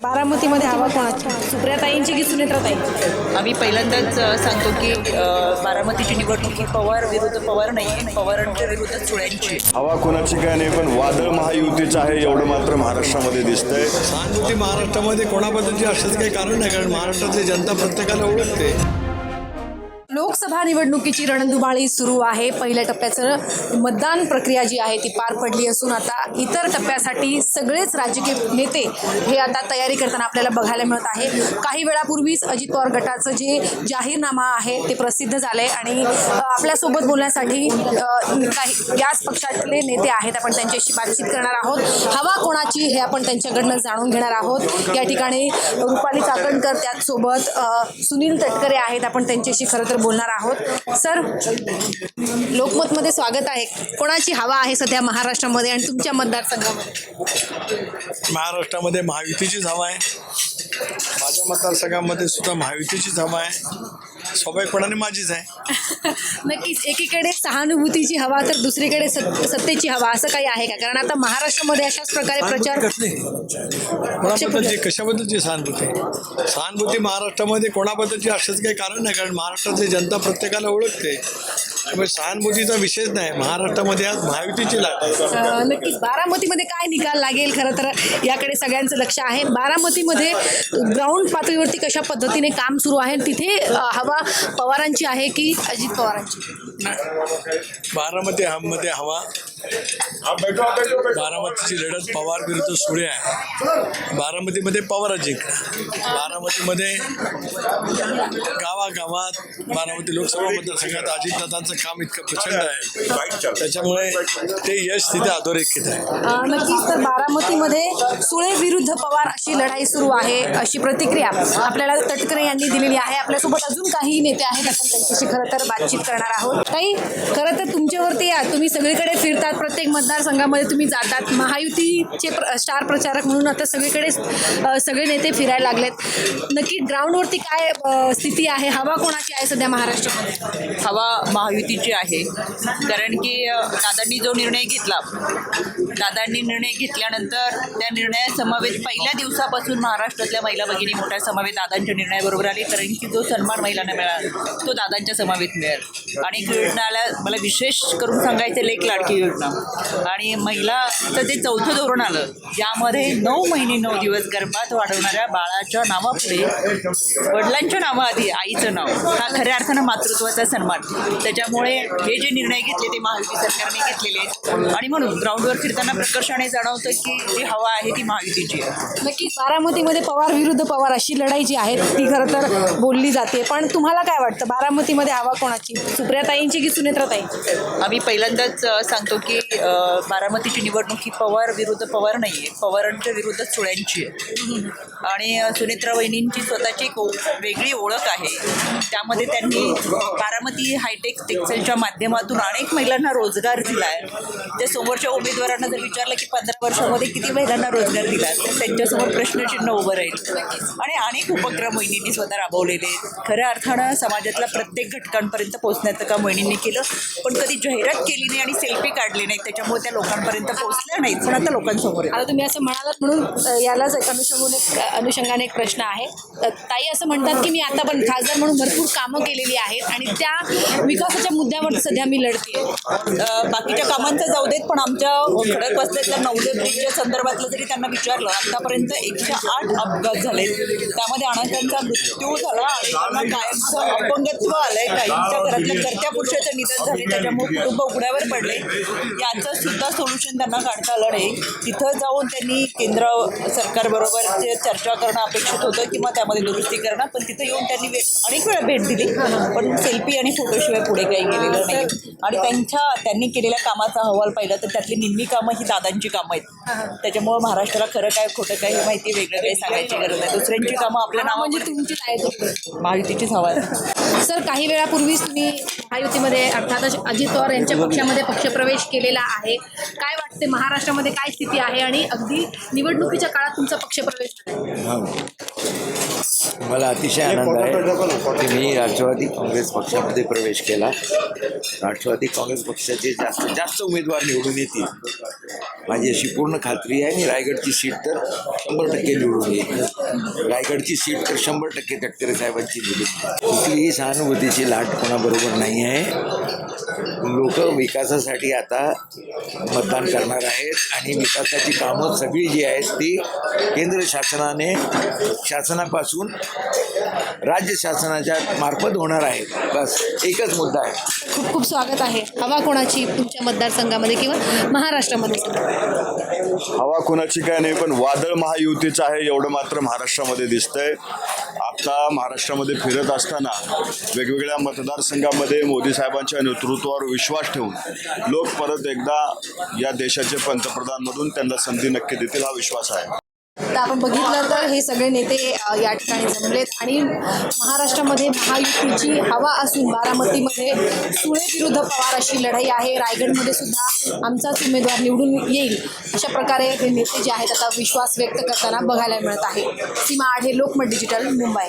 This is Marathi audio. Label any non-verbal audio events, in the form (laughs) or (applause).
बारामतीमध्ये हवा कोणाची? सुप्रियाताईंची की सुनेत्राताईंची आम्ही पहिल्यांदाच सांगतो की बारामतीची निवडणूक ही पवार विरुद्ध पवार नाही आहे पवारांच्या विरुद्ध सुळ्यांची आहे. हवा कोणाची काय नाही पण वादळ महायुतीचं आहे एवढं मात्र महाराष्ट्रामध्ये दिसतंय. सहानुभूती महाराष्ट्रामध्ये कोणाबद्दलची असंच काही कारण नाही कारण महाराष्ट्रातली जनता प्रत्येकाला ओळखते. लोकसभा निवडणुकीची रणधुमाळी सुरू आहे. पहिल्या टप्प्याचं मतदान प्रक्रिया जी आहे ती पार पडली असून आता इतर टप्प्यासाठी सगळेच राजकीय नेते हे आता तयारी करताना आपल्याला बघायला मिळत आहे. काही वेळापूर्वीच अजित पवार गटाचं जे जाहीरनामा आहे ते प्रसिद्ध झाले आणि आपल्यासोबत बोलण्यासाठी काही याच पक्षातले नेते आहेत. आपण त्यांच्याशी बातचीत करणार आहोत. हवा कोणाची हे आपण त्यांच्याकडनं जाणून घेणार आहोत. या ठिकाणी रुपाली चाकणकर त्याचसोबत सुनील तटकरे आहेत. आपण त्यांच्याशी खरं तर बोलणार आहोत. सर लोकमतमध्ये स्वागत आहे. कोणाची हवा आहे सध्या महाराष्ट्रामध्ये आणि तुमच्या मतदारसंघामध्ये? महाराष्ट्रामध्ये महायुतीचीच हवा आहे. माझ्या मतदारसंघामध्ये सुद्धा महायुतीचीच हवा आहे. स्वाभाविकपणाने माझीच आहे. (laughs) नक्कीच. एकीकडे सहानुभूतीची हवा तर दुसरीकडे सत सत्तेची हवा असं काही आहे का? कारण आता महाराष्ट्रामध्ये अशाच प्रकारे प्रचार कसली कोणाबद्दलची कशाबद्दलची सहानुभूती? सहानुभूती महाराष्ट्रामध्ये कोणाबद्दलची असंच काही कारण नाही कारण महाराष्ट्रातली जनता प्रत्येकाला ओळखते. त्यामुळे सहानुभूतीचा विषयच नाही. महाराष्ट्रामध्ये आज महायुतीची लाट आहे. नक्कीच. बारामतीमध्ये काय निकाल लागेल? खरं तर याकडे सगळ्यांचं लक्ष आहे. बारामतीमध्ये ग्राउंड पातळीवरती कशा पद्धतीने काम सुरू आहे? तिथे हवा पवारांची आहे की अजित पवारांची? बारामती मध्ये हवा बारामतीची लढत पवार विरुद्ध सुळे आहे. बारामतीमध्ये पवार जिंकला बारामतीमध्ये गावागावात बारामती लोकसभा मतदारसंघात अजितदादांचं काम इतकं प्रचंड आहे. त्याच्यामुळे ते यश तिथे अधोरेखित आहे. नक्कीच तर बारामतीमध्ये सुळे विरुद्ध पवार अशी लढाई सुरू आहे अशी प्रतिक्रिया आपल्याला तटकरे यांनी दिलेली आहे. आपल्यासोबत अजून काही नेते आहेत आपण त्यांच्याशी खरं तर बातचीत करणार आहोत. काही खरं तर तुमच्यावरती या तुम्ही सगळीकडे प्रचार प्रत्येक मतदारसंघामध्ये तुम्ही जातात. महायुतीचे प्र- स्टार प्रचारक म्हणून आता सगळीकडे सगळे नेते फिरायला लागलेत. नक्की ग्राउंडवरती काय स्थिती आहे? हवा कोणाची आहे सध्या महाराष्ट्रामध्ये? हवा महायुतीची आहे. कारण की दादांनी जो निर्णय घेतला दादांनी निर्णय घेतल्यानंतर त्या निर्णयासमवेत पहिल्या दिवसापासून महाराष्ट्रातल्या महिला भगिनी मोठ्या समवेत दादांच्या निर्णयाबरोबर आली. कारण की जो सन्मान महिलांना मिळाला तो दादांच्या समवेत मिळेल. आणि क्रीडनाला मला विशेष करून सांगायचं लेख लाडकी योजना आणि महिलाचं जे चौथं धोरण आलं. ज्यामध्ये नऊ महिने नऊ दिवस गर्भात वाढवणाऱ्या बाळाच्या नावापुढे वडिलांच्या नावाआधी आईचं नाव. हा खऱ्या अर्थानं मातृत्वाचा सन्मान. त्याच्यामुळे हे जे निर्णय घेतले ते महायुती सरकारने घेतलेले आहेत. आणि म्हणून ग्राउंडवर फिरताना प्रकर्षाने जाणवतं की जी हवा आहे ती महायुतीची आहे. नक्कीच बारामतीमध्ये पवार विरुद्ध पवार अशी लढाई जी आहे ती खरं तर बोलली जाते. पण तुम्हाला काय वाटतं? बारामतीमध्ये हवा कोणाची? सुप्रियाताईंची की सुनेत्राताई आम्ही पहिल्यांदाच सांगतो की की बारामतीची निवडणूक ही पवार विरुद्ध पवार नाही आहे पवारांच्या विरुद्ध चुळ्यांची आहे. आणि सुनेत्रा वहिनींची स्वतःची एक वेगळी ओळख आहे. त्यामध्ये त्यांनी बारामती हायटेक टेक्सटाईलच्या माध्यमातून अनेक महिलांना रोजगार दिला आहे त्या समोरच्या उमेदवारांना जर विचारलं की पंधरा वर्षामध्ये किती महिलांना रोजगार दिला तर त्यांच्यासमोर प्रश्नचिन्ह उभं राहील. आणि अनेक उपक्रम वहिनींनी स्वतः राबवलेले आहेत. खऱ्या अर्थानं समाजातल्या प्रत्येक घटकांपर्यंत पोहोचण्याचं काम वहिनींनी केलं पण कधी जाहिरात केली नाही आणि सेल्फी काढली नाहीत त्याच्यामुळे त्या लोकांपर्यंत पोहोचल्या नाहीत पण आता लोकांसमोर. आता तुम्ही असं म्हणालात म्हणून यालाच एक अनुषंगाने एक अनुषंगाने एक प्रश्न आहे. ताई असं म्हणतात की मी आता पण खासदार म्हणून भरपूर कामं केलेली आहेत आणि त्या विकासाच्या मुद्द्यावर सध्या मी लढते बाकीच्या कामांचं जाऊ देत पण आमच्या खडक बसल्यातल्या नवदे ब्रिजच्या संदर्भातलं जरी त्यांना विचारलं आतापर्यंत एकशे आठ अपघात झाले त्यामध्ये अनेकांचा मृत्यू झाला आणि त्यांना कायमचं अपंगत्व आलंय. काहींच्या घरातल्या कर्त्या पुरुषाचं निधन झाले त्याच्यामुळे कुटुंब उघड्यावर पडले याचं सुद्धा सोल्युशन त्यांना काढता आलं नाही. तिथं जाऊन त्यांनी केंद्र सरकारबरोबर जे चर्चा करणं अपेक्षित होतं किंवा त्यामध्ये दुरुस्ती करणं पण तिथं येऊन त्यांनी अनेक वेळा भेट दिली. पण सेल्फी आणि फोटोशिवाय पुढे काही गेलेलं नाही. आणि त्यांच्या त्यांनी केलेल्या कामाचा अहवाल पाहिला तर त्यातली निम्मी कामं ही दादांची कामं आहेत. त्याच्यामुळं महाराष्ट्राला खरं काय खोटं काय हे माहिती वेगळं काही सांगायची गरज नाही. दुसऱ्यांची कामं आपल्या नावा म्हणजे तुमचीच आहे महायुतीचीच हवा आहे. सर काही वेळापूर्वीच तुम्ही महायुतीमध्ये अर्थातच अजित पवार यांच्या पक्षामध्ये पक्षप्रवेश केलेला आहे. काय वाटते महाराष्ट्रामध्ये काय स्थिती आहे आणि अगदी निवडणुकीच्या काळात तुमचा पक्षप्रवेश झाला. मला अतिशय आनंद आहे की मी राष्ट्रवादी काँग्रेस पक्षामध्ये प्रवेश केला. राष्ट्रवादी काँग्रेस पक्षाचे जास्तीत जास्त उमेदवार निवडून येतील. माझी अशी पूर्ण खात्री आहे आणि रायगडची सीट तर शंभर टक्के निवडून येईल. रायगडची सीट तर शंभर टक्के तटकरे साहेबांची निवडून कुठलीही सहानुभूतीची लाट कोणाबरोबर नाही आहे. लोक विकासासाठी आता मतदान करणार आहेत आणि विकासाची कामं सगळी जी आहेत ती केंद्र शासनाने शासनापासून राज्य शासनाच्या मार्फत होणार आहेत बस एकच मुद्दा आहे. खूप खूप स्वागत आहे. हवा कोणाची तुमच्या मतदारसंघामध्ये किंवा महाराष्ट्रामध्ये? हवा कुणाची काय नाही पण वादळ महायुतीचं आहे एवढं मात्र महाराष्ट्रामध्ये दिसतंय. आता महाराष्ट्रामध्ये फिरत असताना वेगवेगळ्या मतदारसंघामध्ये मोदी साहेबांच्या नेतृत्वावर विश्वास ठेवून लोक परत एकदा या देशाचे पंतप्रधान म्हणून त्यांना संधी नक्की देतील हा विश्वास आहे. तर आपण बघितलं तर हे सगळे नेते या ठिकाणी जमलेत. आणि महाराष्ट्रामध्ये महायुतीची हवा असून बारामतीमध्ये सुळे विरुद्ध पवार अशी लढाई आहे. रायगडमध्ये सुद्धा आमचाच उमेदवार निवडून येईल अशा प्रकारे हे नेते जे आहेत आता विश्वास व्यक्त करताना बघायला मिळत आहे. सीमा आढे लोकमत डिजिटल मुंबई.